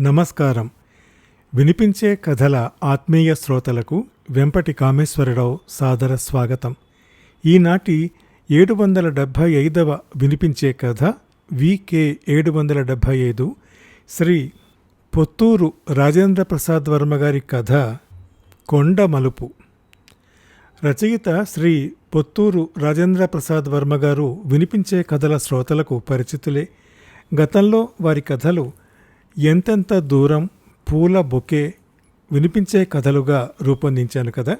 నమస్కారం. వినిపించే కథల ఆత్మీయ శ్రోతలకు వెంపటి కామేశ్వరరావు సాదర స్వాగతం. ఈనాటి ఏడు వందల డెబ్భై ఐదవ వినిపించే కథ వికే ఏడు వందల డెబ్భై ఐదు శ్రీ పొత్తూరు రాజేంద్ర ప్రసాద్ వర్మ గారి కథ కొండ మలుపు. రచయిత శ్రీ పొత్తూరు రాజేంద్ర ప్రసాద్ వర్మ గారు వినిపించే కథల శ్రోతలకు పరిచితులే. గతంలో వారి కథలు ఎంతెంత దూరం పూల బొకే వినిపించే కథలుగా రూపొందించాను కదా?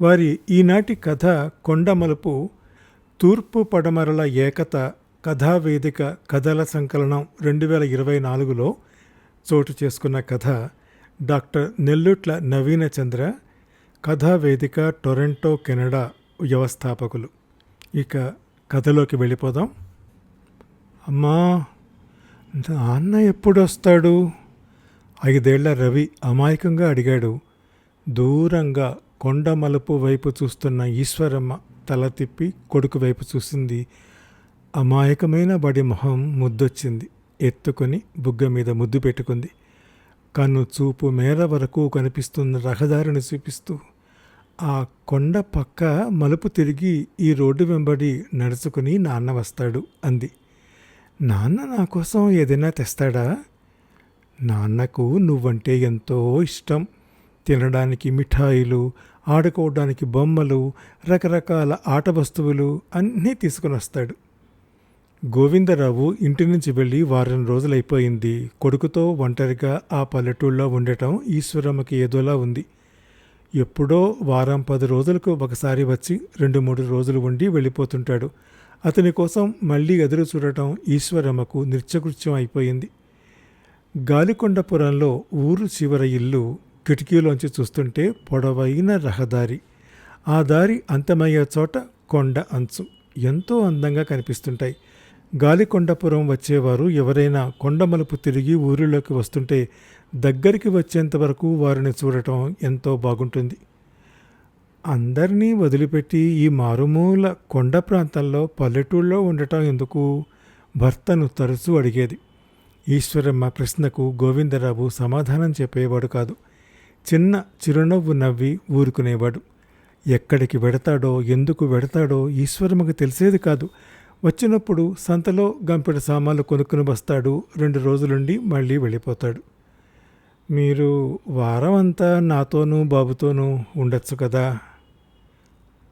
వారి ఈనాటి కథ కొండమలుపు తూర్పు పడమరల ఏకత కథావేదిక కథల సంకలనం రెండు వేల ఇరవై నాలుగులో చోటు చేసుకున్న కథ డాక్టర్ నెల్లుట్ల నవీన చంద్ర కథావేదిక టొరంటో కెనడా వ్యవస్థాపకులు. ఇక కథలోకి వెళ్ళిపోదాం. అమ్మా! నాన్న ఎప్పుడొస్తాడు? ఐదేళ్ళ రవి అమాయకంగా అడిగాడు. దూరంగా కొండ మలుపు వైపు చూస్తున్న ఈశ్వరమ్మ తల తిప్పి కొడుకు వైపు చూసింది. అమాయకమైన బడి మొహం ముద్దొచ్చింది. ఎత్తుకొని బుగ్గ మీద ముద్దు పెట్టుకుంది. కన్ను చూపు మేర వరకు కనిపిస్తున్న రహదారిని చూపిస్తూ ఆ కొండ పక్క మలుపు తిరిగి ఈ రోడ్డు వెంబడి నడుచుకుని నాన్న వస్తాడు అంది. నాన్న నా కోసం ఏదైనా తెస్తాడా? నాన్నకు నువ్వంటే ఎంతో ఇష్టం. తినడానికి మిఠాయిలు ఆడుకోవడానికి బొమ్మలు రకరకాల ఆట వస్తువులు అన్నీ తీసుకుని వస్తాడు గోవిందరావు ఇంటి నుంచి వెళ్ళి వారం రోజులైపోయింది. కొడుకుతో ఒంటరిగా ఆ పల్లెటూళ్ళలో ఉండటం ఈశ్వరమ్మకి ఏదోలా ఉంది. ఎప్పుడో వారం పది రోజులకు ఒకసారి వచ్చి రెండు మూడు రోజులు ఉండి వెళ్ళిపోతుంటాడు. అతని కోసం మళ్ళీ ఎదురు చూడటం ఈశ్వరమ్మకు నిత్యకృత్యం అయిపోయింది. గాలికొండపురంలో ఊరు చివర ఇల్లు కిటికీలోంచి చూస్తుంటే పొడవైన రహదారి. ఆ దారి అంతమయ్యే చోట కొండ అంచు. ఎంతో అందంగా కనిపిస్తుంటాయి. గాలికొండపురం వచ్చేవారు ఎవరైనా కొండమలుపు తిరిగి ఊరిలోకి వస్తుంటే దగ్గరికి వచ్చేంత వరకు వారిని చూడటం ఎంతో బాగుంటుంది. అందరినీ వదిలిపెట్టి ఈ మారుమూల కొండ ప్రాంతంలో పల్లెటూళ్ళలో ఉండటం ఎందుకు? భర్తను తరచూ అడిగేది. ఈశ్వరమ్మ ప్రశ్నకు గోవిందరావు సమాధానం చెప్పేవాడు కాదు. చిన్న చిరునవ్వు నవ్వి ఊరుకునేవాడు. ఎక్కడికి వెడతాడో ఎందుకు వెడతాడో ఈశ్వరమ్మకు తెలిసేది కాదు. వచ్చినప్పుడు సంతలో గంపెడ సామాన్లు కొనుక్కుని వస్తాడు. రెండు రోజులుండి మళ్ళీ వెళ్ళిపోతాడు. మీరు వారం అంతా నాతోనూ బాబుతోనూ ఉండొచ్చు కదా?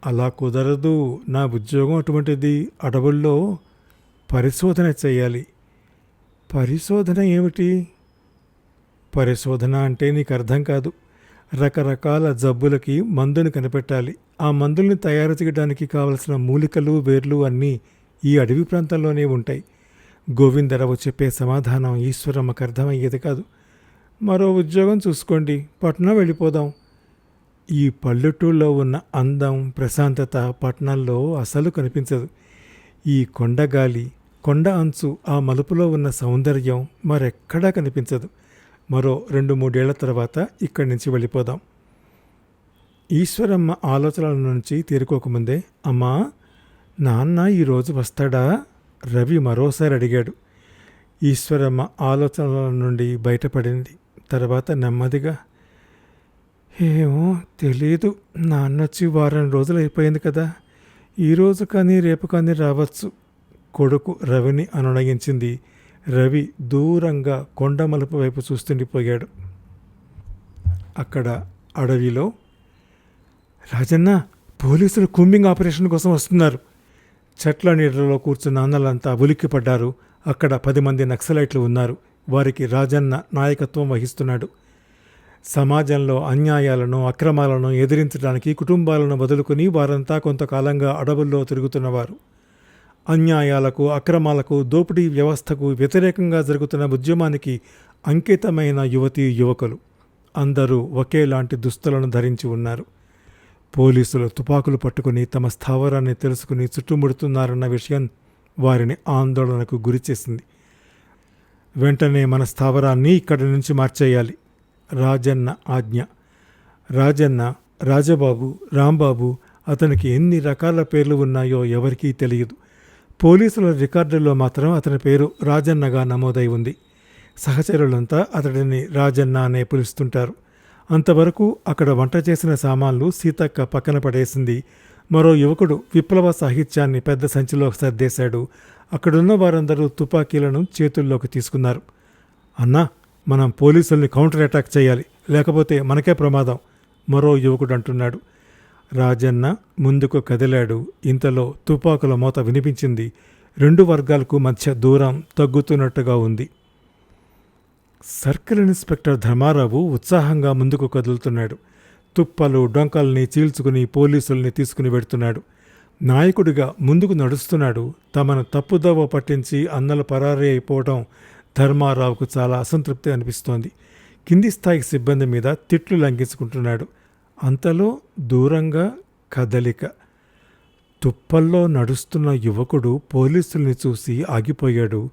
అలా కుదరదు. నా ఉద్యోగం అటువంటిది అడవుల్లో పరిశోధన చేయాలి. పరిశోధన ఏమిటి? పరిశోధన అంటే నీకు అర్థం కాదు. రకరకాల జబ్బులకి మందుని కనిపెట్టాలి. ఆ మందుల్ని తయారు చేయడానికి కావలసిన మూలికలు వేర్లు అన్నీ ఈ అడవి ప్రాంతంలోనే ఉంటాయి. గోవిందరావు చెప్పే సమాధానం ఈశ్వరమ్మకు అర్థమయ్యేది కాదు. మరో ఉద్యోగం చూసుకోండి. పట్నం వెళ్ళిపోదాం. ఈ పల్లెటూళ్ళలో ఉన్న అందం ప్రశాంతత పట్టణాల్లో అసలు కనిపించదు. ఈ కొండగాలి కొండ అంచు ఆ మలుపులో ఉన్న సౌందర్యం మరెక్కడా కనిపించదు. మరో రెండు మూడేళ్ళ తర్వాత ఇక్కడి నుంచి వెళ్ళిపోదాం. ఈశ్వరమ్మ ఆలోచనల నుంచి తీరుకోకముందే అమ్మా నాన్న ఈరోజు వస్తాడా? రవి మరోసారి అడిగాడు. ఈశ్వరమ్మ ఆలోచనల నుండి బయటపడింది. తర్వాత నెమ్మదిగా ఏమో తెలీదు. నాన్నొచ్చి వారం రోజులు అయిపోయింది కదా ఈరోజు కానీ రేపు కానీ రావచ్చు. కొడుకు రవిని అనునయించింది. రవి దూరంగా కొండమలుపు వైపు చూస్తుండిపోయాడు. అక్కడ అడవిలో రాజన్న పోలీసులు కూంబింగ్ ఆపరేషన్ కోసం వస్తున్నారు. చెట్ల నీడలో కూర్చున్న అన్నలంతా ఉలిక్కిపడ్డారు. అక్కడ పది మంది నక్సలైట్లు ఉన్నారు. వారికి రాజన్న నాయకత్వం వహిస్తున్నాడు. సమాజంలో అన్యాయాలను అక్రమాలను ఎదిరించడానికి కుటుంబాలను వదులుకుని వారంతా కొంతకాలంగా అడవుల్లో తిరుగుతున్నవారు. అన్యాయాలకు అక్రమాలకు దోపిడీ వ్యవస్థకు వ్యతిరేకంగా జరుగుతున్న ఉద్యమానికి అంకితమైన యువతీ యువకులు. అందరూ ఒకేలాంటి దుస్తులను ధరించి ఉన్నారు. పోలీసులు తుపాకులు పట్టుకుని తమ స్థావరాన్ని తెలుసుకుని చుట్టుముడుతున్నారన్న విషయం వారిని ఆందోళనకు గురిచేసింది. వెంటనే మన స్థావరాన్ని ఇక్కడి నుంచి మార్చేయాలి. రాజన్న ఆజ్ఞ. రాజన్న రాజబాబు రాంబాబు అతనికి ఎన్ని రకాల పేర్లు ఉన్నాయో ఎవరికీ తెలియదు. పోలీసుల రికార్డుల్లో మాత్రం అతని పేరు రాజన్నగా నమోదై ఉంది. సహచరులంతా అతడిని రాజన్న అనే పిలుస్తుంటారు. అంతవరకు అక్కడ వంట చేసిన సామాన్లు సీతక్క పక్కన పడేసింది. మరో యువకుడు విప్లవ సాహిత్యాన్ని పెద్ద సంచిలో సర్దేశాడు. అక్కడున్న వారందరూ తుపాకీలను చేతుల్లోకి తీసుకున్నారు. అన్నా! మనం పోలీసుల్ని కౌంటర్ అటాక్ చేయాలి. లేకపోతే మనకే ప్రమాదం. మరో యువకుడు అంటున్నాడు రాజన్న ముందుకు కదిలాడు. ఇంతలో తుపాకుల మోత వినిపించింది. రెండు వర్గాలకు మధ్య దూరం తగ్గుతున్నట్టుగా ఉంది. సర్కిల్ ఇన్స్పెక్టర్ ధర్మారావు ఉత్సాహంగా ముందుకు కదులుతున్నాడు. తుప్పలు డొంకల్ని చీల్చుకుని పోలీసుల్ని తీసుకుని పెడుతున్నాడు నాయకుడిగా ముందుకు నడుస్తున్నాడు. తమను తప్పుదోవ పట్టించి అన్నలు పరారీ అయిపోవడం ధర్మారావుకు చాలా అసంతృప్తి అనిపిస్తోంది. కింది స్థాయి సిబ్బంది మీద తిట్లు లంఘించుకుంటున్నాడు. అంతలో దూరంగా కదలిక. తుప్పల్లో నడుస్తున్న యువకుడు పోలీసుల్ని చూసి ఆగిపోయాడు.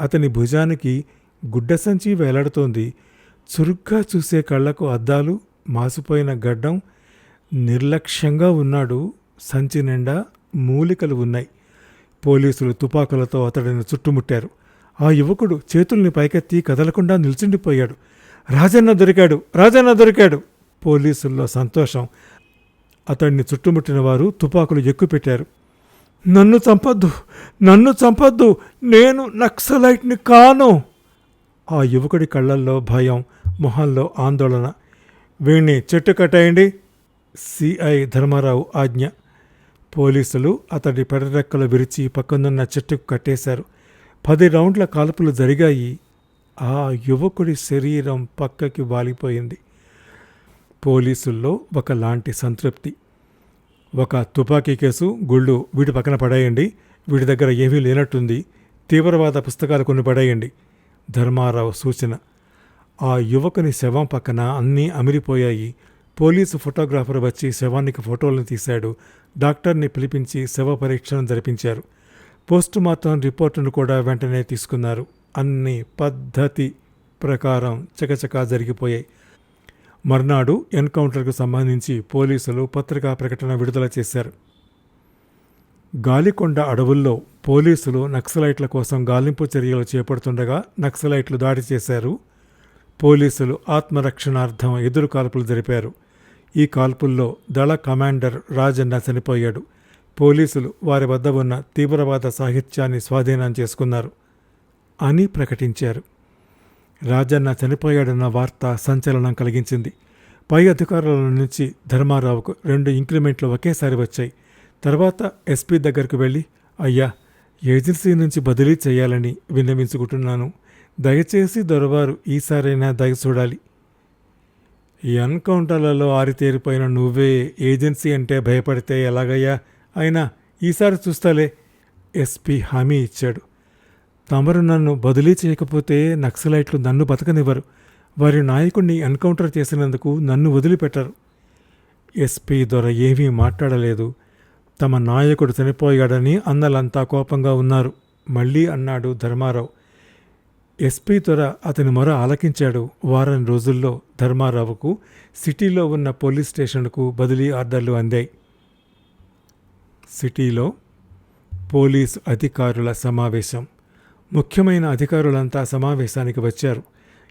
అతని భుజానికి గుడ్డ సంచి వేలాడుతోంది. చురుగ్గా చూసే కళ్ళకు అద్దాలు మాసిపోయిన గడ్డం నిర్లక్ష్యంగా ఉన్నాడు. సంచి నిండా మూలికలు ఉన్నాయి. పోలీసులు తుపాకులతో అతడిని చుట్టుముట్టారు. ఆ యువకుడు చేతుల్ని పైకెత్తి కదలకుండా నిల్చుండిపోయాడు. రాజన్న దొరికాడు రాజన్న దొరికాడు. పోలీసుల్లో సంతోషం. అతన్ని చుట్టుముట్టిన వారు తుపాకులు ఎక్కుపెట్టారు. నన్ను చంపద్దు నన్ను చంపద్దు నేను నక్సలైట్ని కాను. ఆ యువకుడి కళ్ళల్లో భయం మొహంలో ఆందోళన. వీణ్ణి చెట్టు కట్టేయండి. సిఐ ధర్మారావు ఆజ్ఞ. పోలీసులు అతడి పెడరెక్కలు విరిచి పక్కనున్న చెట్టుకు కట్టేశారు. పది రౌండ్ల కాల్పులు జరిగాయి. ఆ యువకుడి శరీరం పక్కకి వాలిపోయింది. పోలీసుల్లో ఒకలాంటి సంతృప్తి. ఒక తుపాకీ కేసు గుళ్ళు వీడి పక్కన పడేయండి. వీడి దగ్గర ఏమీ లేనట్టుంది. తీవ్రవాద పుస్తకాలు కొన్ని పడేయండి. ధర్మారావు సూచన. ఆ యువకుని శవం పక్కన అన్నీ అమిరిపోయాయి. పోలీసు ఫోటోగ్రాఫర్ వచ్చి శవానికి ఫోటోలను తీశాడు. డాక్టర్ని పిలిపించి శవ పరీక్షను జరిపించారు. పోస్ట్ మార్టం రిపోర్టును కూడా వెంటనే తీసుకున్నారు. అన్ని పద్ధతి ప్రకారం చకచకా జరిగిపోయాయి. మర్నాడు ఎన్కౌంటర్కు సంబంధించి పోలీసులు పత్రికా ప్రకటన విడుదల చేశారు. గాలికొండ అడవుల్లో పోలీసులు నక్సలైట్ల కోసం గాలింపు చర్యలు చేపడుతుండగా నక్సలైట్లు దాడి చేశారు. పోలీసులు ఆత్మరక్షణార్థం ఎదురు కాల్పులు జరిపారు. ఈ కాల్పుల్లో దళ కమాండర్ రాజన్న చనిపోయాడు. పోలీసులు వారి వద్ద ఉన్న తీవ్రవాద సాహిత్యాన్ని స్వాధీనం చేసుకున్నారు అని ప్రకటించారు. రాజన్న చనిపోయాడన్న వార్త సంచలనం కలిగించింది. పై అధికారుల నుంచి ధర్మారావుకు రెండు ఇంక్రిమెంట్లు ఒకేసారి వచ్చాయి. తర్వాత ఎస్పీ దగ్గరకు వెళ్ళి అయ్యా ఏజెన్సీ నుంచి బదిలీ చేయాలని విన్నవించుకుంటున్నాను. దయచేసి దొరవారు ఈసారైనా దయ చూడాలి. ఈ ఎన్కౌంటర్లలో ఆరితేరిపోయిన నువ్వే ఏజెన్సీ అంటే భయపడితే ఎలాగయ్యా? అయినా ఈసారి చూస్తాలే. ఎస్పీ హామీ ఇచ్చాడు. తమరు నన్ను బదిలీ చేయకపోతే నక్సలైట్లు నన్ను బతకనివ్వరు. వారి నాయకుడిని ఎన్కౌంటర్ చేసినందుకు నన్ను వదిలిపెట్టరు. ఎస్పీ దొర ఏమీ మాట్లాడలేదు. తమ నాయకుడు చనిపోయాడని అన్నలంతా కోపంగా ఉన్నారు. మళ్ళీ అన్నాడు ధర్మారావు. ఎస్పీ దొర అతని మొర ఆలకించాడు. వారం రోజుల్లో ధర్మారావుకు సిటీలో ఉన్న పోలీస్ స్టేషన్కు బదిలీ ఆర్డర్లు అందాయి. సిటీలో పోలీసు అధికారుల సమావేశం. ముఖ్యమైన అధికారులంతా సమావేశానికి వచ్చారు.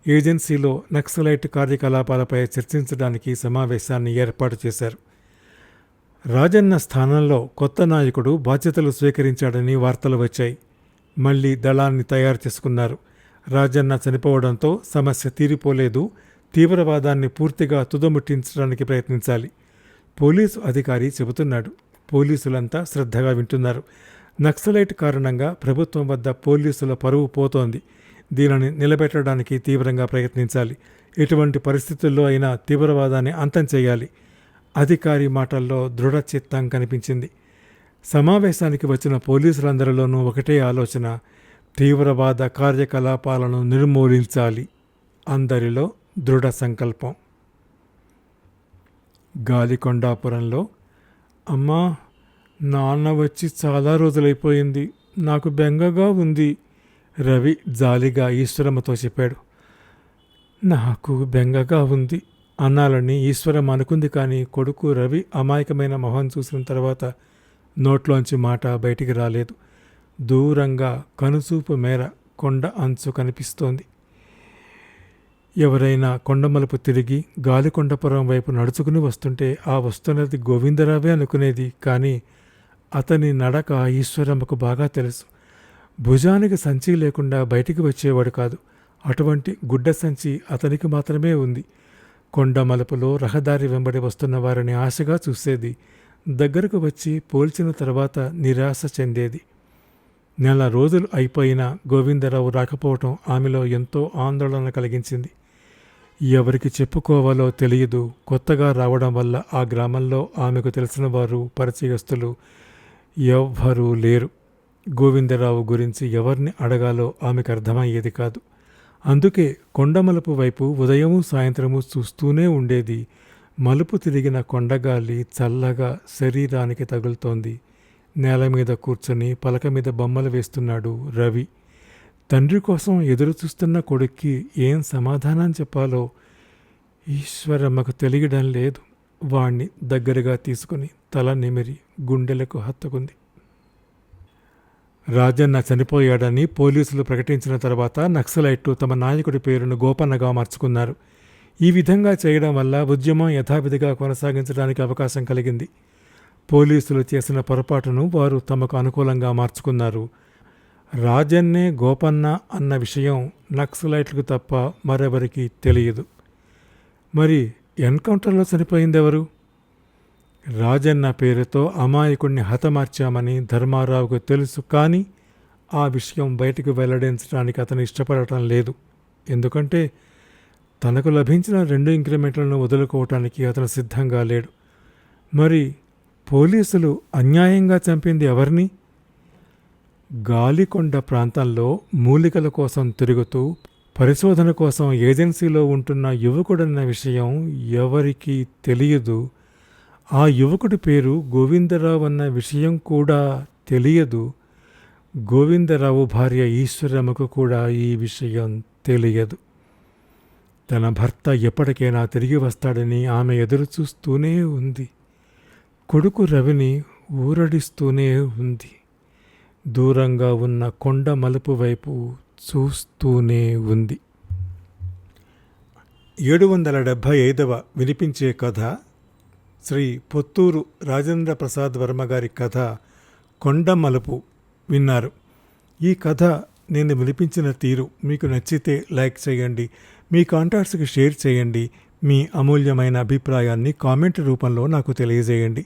ఏజెన్సీలో నక్సలైట్ కార్యకలాపాలపై చర్చించడానికి సమావేశాన్ని ఏర్పాటు చేశారు. రాజన్న స్థానంలో కొత్త నాయకుడు బాధ్యతలు స్వీకరించాడని వార్తలు వచ్చాయి. మళ్ళీ దళాన్ని తయారు చేసుకున్నారు. రాజన్న చనిపోవడంతో సమస్య తీరిపోలేదు. తీవ్రవాదాన్ని పూర్తిగా తుదముట్టించడానికి ప్రయత్నించాలి. పోలీసు అధికారి చెబుతున్నాడు. పోలీసులంతా శ్రద్ధగా వింటున్నారు. నక్సలైట్ కారణంగా ప్రభుత్వం వద్ద పోలీసుల పరువు పోతోంది. దీనిని నిలబెట్టడానికి తీవ్రంగా ప్రయత్నించాలి. ఎటువంటి పరిస్థితుల్లో అయినా తీవ్రవాదాన్ని అంతం చేయాలి. అధికారి మాటల్లో దృఢచిత్తం కనిపించింది. సమావేశానికి వచ్చిన పోలీసులందరిలోనూ ఒకటే ఆలోచన తీవ్రవాద కార్యకలాపాలను నిర్మూలించాలి అందరిలో దృఢ సంకల్పం. గాలికొండాపురంలో అమ్మా నాన్న వచ్చి చాలా రోజులైపోయింది. నాకు బెంగగా ఉంది. రవి జాలిగా ఈశ్వరమ్మతో చెప్పాడు. నాకు బెంగగా ఉంది అన్నాలని ఈశ్వరం అనుకుంది కానీ కొడుకు రవి అమాయకమైన మొహం చూసిన తర్వాత నోట్లోంచి మాట బయటికి రాలేదు. దూరంగా కనుచూపు మేర కొండ అంచు కనిపిస్తోంది. ఎవరైనా కొండమలుపు తిరిగి గాలికొండపురం వైపు నడుచుకుని వస్తుంటే ఆ వస్తున్నది గోవిందరావే అనుకునేది కానీ అతని నడక ఈశ్వరమ్మకు బాగా తెలుసు. భుజానికి సంచి లేకుండా బయటికి వచ్చేవాడు కాదు. అటువంటి గుడ్డ సంచి అతనికి మాత్రమే ఉంది. కొండ మలుపులో రహదారి వెంబడి వస్తున్న వారిని ఆశగా చూసేది. దగ్గరకు వచ్చి పోల్చిన తర్వాత నిరాశ చెందేది. నెల రోజులు అయిపోయినా గోవిందరావు రాకపోవటం ఆమెలో ఎంతో ఆందోళన కలిగించింది. ఎవరికి చెప్పుకోవాలో తెలియదు కొత్తగా రావడం వల్ల ఆ గ్రామంలో ఆమెకు తెలిసిన వారు పరిచయస్తులు ఎవ్వరూ లేరు. గోవిందరావు గురించి ఎవరిని అడగాలో ఆమెకు అర్థమయ్యేది కాదు. అందుకే కొండమలుపు వైపు ఉదయము సాయంత్రము చూస్తూనే ఉండేది. మలుపు తిరిగిన కొండగాలి చల్లగా శరీరానికి తగులుతోంది. నేల మీద కూర్చొని పలక మీద బొమ్మలు వేస్తున్నాడు రవి. తండ్రి కోసం ఎదురు చూస్తున్న కొడుక్కి ఏం సమాధానం చెప్పాలో ఈశ్వరమ్మకు తెలియడం లేదు. వాణ్ణి దగ్గరగా తీసుకుని తల నిమిరి గుండెలకు హత్తుకుంది. రాజన్న చనిపోయాడని పోలీసులు ప్రకటించిన తర్వాత నక్సలైట్లు తమ నాయకుడి పేరును గోపన్నగా మార్చుకున్నారు. ఈ విధంగా చేయడం వల్ల ఉద్యమం యథావిధిగా కొనసాగించడానికి అవకాశం కలిగింది. పోలీసులు చేసిన పొరపాటును వారు తమకు అనుకూలంగా మార్చుకున్నారు. రాజన్నే గోపన్న అన్న విషయం నక్సలైట్లకు తప్ప మరెవరికి తెలియదు. మరి ఎన్కౌంటర్లో చనిపోయిందెవరు? రాజన్న పేరుతో అమాయకుణ్ణి హతమార్చామని ధర్మారావుకు తెలుసు కానీ ఆ విషయం బయటకు వెల్లడించడానికి అతను ఇష్టపడటం లేదు. ఎందుకంటే తనకు లభించిన రెండు ఇంక్రిమెంట్లను వదులుకోవటానికి అతను సిద్ధంగా లేడు. మరి పోలీసులు అన్యాయంగా చంపింది ఎవరిని? గాలికొండ ప్రాంతంలో మూలికల కోసం తిరుగుతూ పరిశోధన కోసం ఏజెన్సీలో ఉంటున్న యువకుడన్న విషయం ఎవరికీ తెలియదు. ఆ యువకుడి పేరు గోవిందరావు అన్న విషయం కూడా తెలియదు. గోవిందరావు భార్య ఈశ్వరమ్మకు కూడా ఈ విషయం తెలియదు. తన భర్త ఎప్పటికైనా తిరిగి వస్తాడని ఆమె ఎదురు చూస్తూనే ఉంది. కొడుకు రవిని ఊరడిస్తూనే ఉంది. దూరంగా ఉన్న కొండ మలుపు వైపు చూస్తూనే ఉంది. ఏడు వందల డెబ్భై ఐదవ వినిపించే కథ శ్రీ పొత్తూరు రాజేంద్ర ప్రసాద్ వర్మ గారి కథ కొండ మలుపు విన్నారు. ఈ కథ నేను వినిపించిన తీరు మీకు నచ్చితే లైక్ చేయండి మీ కాంటాక్ట్స్కి షేర్ చేయండి మీ అమూల్యమైన అభిప్రాయాన్ని కామెంట్ రూపంలో నాకు తెలియజేయండి.